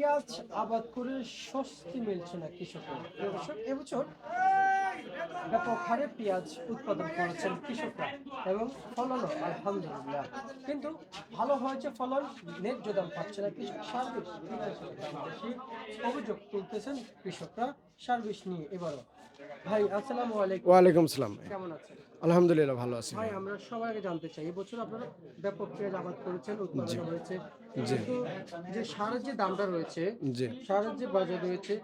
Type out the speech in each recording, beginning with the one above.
পেঁয়াজ আবাদ করে স্বস্তি মিলছে না কৃষকের এবছর এবছর ব্যাপক হারে পেঁয়াজ উৎপাদন করেছেন কৃষকরা এবং ফলনও আলহামদুলিল্লাহ। কিন্তু ভালো হয়েছে ফলন ন্যায্য দাম পাচ্ছে না কৃষক। সার্ভিস অভিযোগ তুলতেছেন কৃষকরা। সার্ভিস নিয়ে এবারও। ভাই আসসালামু আলাইকুম। ওয়ালাইকুম সালাম কেমন আছেন? আলহামদুলিল্লাহ ভালো আছি। ভাই আমরা সবার আগে জানতে চাই এবছর আপনারা ব্যাপক পেঁয়াজ আবাদ করেছেন উৎপাদন হয়েছে কিন্তু যে সারের যে দামটা রয়েছে জি। সারের যে বাজার রয়েছে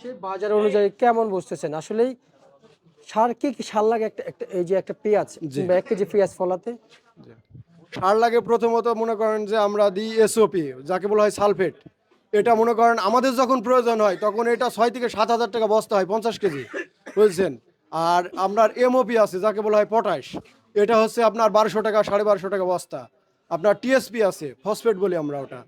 সেই বাজার অনুযায়ী কেমন বুঝতেছেন আসলেই সার কি কি সার লাগে একটা একটা এই যে একটা পেঁয়াজ কিংবা এক কেজি পেঁয়াজ ফলাতে? জি। সার লাগে প্রথমত মনে করেন যে আমরা দিই এসওপি যাকে বলা হয় সালফেট। এটা মনে করেন আমাদের যখন প্রয়োজন হয় তখন এটা ছয় থেকে সাত হাজার টাকা বস্তা হয় পঞ্চাশ কেজি। বুঝছেন? আর আপনার এমওপি আছে যাকে বলা হয় পটাশ। এটা হচ্ছে আপনার বারোশো টাকা সাড়ে বারোশো টাকা বস্তা। আপনার টিএসপি আছে ফসফেট বলি আমরা ওটা।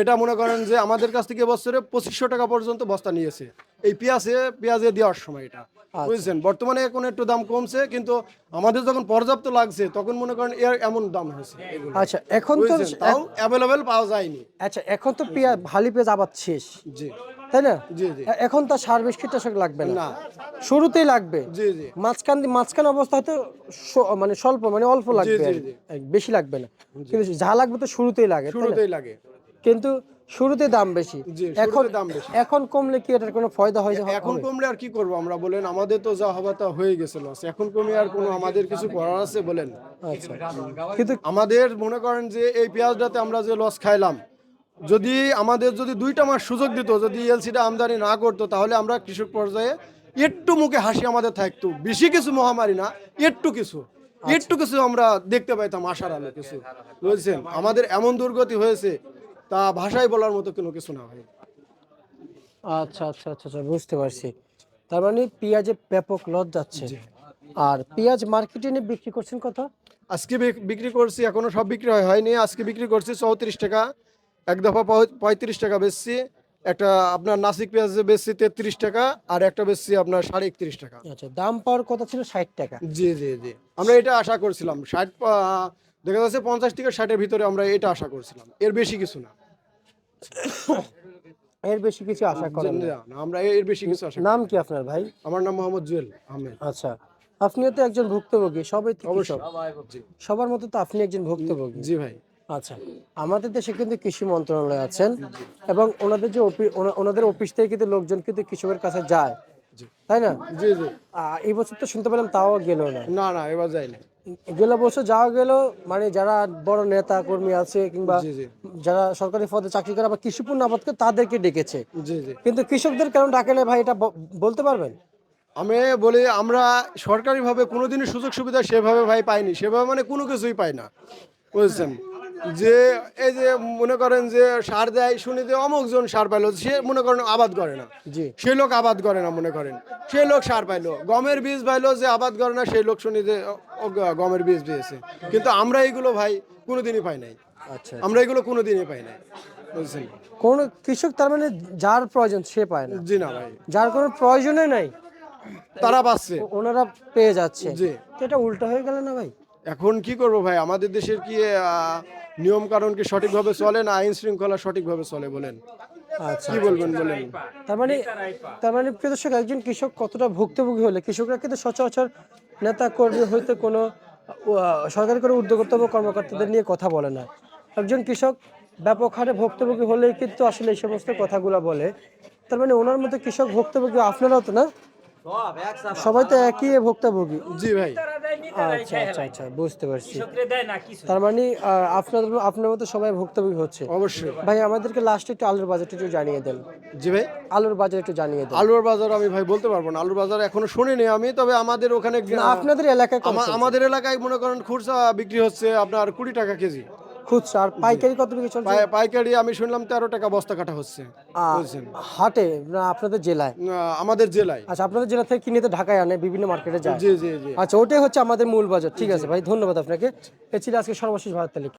এটা মনে করেন যে আমাদের কাছ থেকে বছরে পঁচিশশো টাকা পর্যন্ত বস্তা নিয়েছে। এই পেঁয়াজে পেঁয়াজে দেওয়ার সময় এটা। বুঝছেন? বর্তমানে এখন একটু দাম কমছে কিন্তু আমাদের যখন পর্যাপ্ত লাগছে তখন মনে করেন এর এমন দাম হয়েছে আচ্ছা এখন তো তাও অ্যাভেলেবেল পাওয়া যায়নি। আচ্ছা এখন তো পেঁয়াজ ভালি পেঁয়াজ আবাদ শেষ। জি। তাই না? জি জি। এখন তো সার বেশ কীটনাশক লাগবে না। শুরুতেই লাগবে। মাঝখান মাঝখান অবস্থা হয়তো মানে স্বল্প মানে অল্প লাগবে। বেশি লাগবে না। কিন্তু যা লাগবে তো শুরুতেই লাগে শুরুতেই লাগে। কিন্তু শুরুতে দাম বেশি। এখন দাম বেশি। এখন কমলে কি এটার কোনো ফায়দা হয় এখন কমলে আর কি করব আমরা বলেন? আমাদের তো যা হবার তা হয়ে গেছে লস এখন কমে আর কোনো আমাদের কিছু করার আছে বলেন? আচ্ছা। কিন্তু আমাদের মনে করেন যে এই পেঁয়াজটাতে আমরা যে লস খাইলাম যদি আমাদের যদি দুইটা মাস সুযোগ দিত যদি এলসিটা আমদানি না করতো তাহলে আমরা কৃষক পর্যায়ে একটু মুখে হাসি আমাদের থাকতো। বেশি কিছু মহামারী না একটু কিছু। একটু কিছু আমরা দেখতে পাইতাম আশার আলো কিছু। বুঝছেন? আমাদের এমন দুর্গতি হয়েছে তা ভাষায় বলার মতো কোনো কিছু না ভাই। আচ্ছা আচ্ছা আচ্ছা আচ্ছা বুঝতে পারছি। তার মানে পেঁয়াজে ব্যাপক লস যাচ্ছে। আর পেঁয়াজ মার্কেটে নিয়ে বিক্রি করছেন কত? আজকে বিক- বিক্রি করছি এখনও সব বিক্রি হয়- হয়নি। আজকে বিক্রি করছি চৌত্রিশ টাকা। এক দফা পঁয়- পঁয়ত্রিশ টাকা বেচছি। একটা আপনার নাসিক পেঁয়াজ বেচছি তেত্রিশ টাকা আর একটা বেচছি আপনার সাড়ে একত্রিশ টাকা। আচ্ছা দাম পাওয়ার কথা ছিল ষাট টাকা। জি জি জি। আমরা এটা আশা করছিলাম। ষাট দেখা যাচ্ছে পঞ্চাশ থেকে ষাটের ভিতরে আমরা এটা আশা করছিলাম। এর বেশি কিছু না। এর বেশি কিছু আশা করেন না। আমরা এর বেশি কিছু আশা নাম কি আপনার ভাই? আমার নাম মোহাম্মদ জুয়েল আহমেদ। আচ্ছা আপনিও তো একজন ভুক্তভোগী সবাই সবার মতো তো আপনি একজন ভুক্তভোগী। জি ভাই। আচ্ছা। আমাদের দেশে কিন্তু কৃষি মন্ত্রণালয় আছেন এবং ওনাদের যে ওনাদের অফিস থেকে কিন্তু লোকজন কিন্তু কৃষকের কাছে যায়। তাই না? জি জি। এই বছর তো শুনতে পেলাম তাও গেল না। না না এবার যাই না গেল বছর যাওয়া গেল মানে যারা বড় নেতা কর্মী আছে কিংবা যারা সরকারি পদে চাকরি করে বা কৃষি পণ্য আবাদ করে তাদেরকে ডেকেছে। জি জি। কিন্তু কৃষকদের কেন ডাকে না ভাই? এটা বলতে পারবেন? আমি বলি আমরা সরকারিভাবে কোনোদিনই সুযোগ সুবিধা সেভাবে ভাই পাইনি। সেভাবে মানে কোনো কিছুই পাই না। বুঝছেন? যে এই যে মনে করেন যে সার দেয় শুনি যে অমুকজন সার পাইলো সে মনে করেন আবাদ করে না। জি। সেই লোক আবাদ করে না মনে করেন। সে লোক সার পাইলো। গমের বীজ পাইলো যে আবাদ করে না সেই লোক শুনি যে গমের বীজ পেয়েছে। কিন্তু আমরা এইগুলো ভাই কোনোদিনই পাই নাই। আচ্ছা আমরা এগুলো কোনোদিনই পাই নাই। বুঝছেন? কোন কৃষক তার মানে যার প্রয়োজন সে পায় না। জি না ভাই। যার কোনো প্রয়োজনই নাই। তারা পাচ্ছে। ওনারা পেয়ে যাচ্ছে। জি। এটা উল্টো হয়ে গেল না ভাই? এখন কি করব ভাই? আমাদের দেশের কি আহ, নিয়ম কারণ কি সঠিকভাবে চলে না আইন শৃঙ্খলা সঠিকভাবে চলে বলেন? আচ্ছা কি বলবেন বলেন? তার মানে তার মানে প্রিয় দর্শক একজন কৃষক কতটা ভুক্তভোগী হলে কৃষকরা কিন্তু সচরাচর নেতা কর্মী হইতে কোনো সরকারি কোনো উদ্যোগতা বা কর্মকর্তাদের নিয়ে কথা বলে না। একজন কৃষক ব্যাপক হারে ভুক্তভোগী হলেই কিন্তু আসলে এই সমস্ত কথাগুলো বলে। তার মানে ওনার মতো কৃষক ভুক্তভোগী আপনারাও তো না? সবাই তো একই ভুক্তভোগী। জি ভাই। আচ্ছা আচ্ছা আচ্ছা বুঝতে পারছি। তার মানে আহ, আপনাদের আপনার মতো সবাই ভুক্তভোগী হচ্ছে। অবশ্যই। ভাই আমাদেরকে লাস্টে একটু আলুর বাজারটা একটু জানিয়ে দেন। জি ভাই? আলুর বাজার একটু জানিয়ে দেন। আলুর বাজার আমি ভাই বলতে পারব না। আলুর বাজার এখনও শুনিনি আমি তবে আমাদের ওখানে আপনাদের এলাকায়? আমাদের এলাকায় মনে করেন খুরসা বিক্রি হচ্ছে আপনার কুড়ি টাকা কেজি। খুচরা আর পাইকারি কত বিক্রি চলছে পাইকারি আমি শুনলাম তেরো টাকা বস্তা কাটা হচ্ছে। বুঝছেন? হাটে না আপনাদের জেলায়? আমাদের জেলায়। আচ্ছা আপনাদের জেলা থেকে কিনে তো ঢাকায় আনে বিভিন্ন মার্কেটে যায়। জি জি জি। আচ্ছা ওটাই হচ্ছে আমাদের মূল বাজার। ঠিক আছে ভাই ধন্যবাদ আপনাকে। এ ছিল আজকে সর্বশেষ ভারত তালিকা।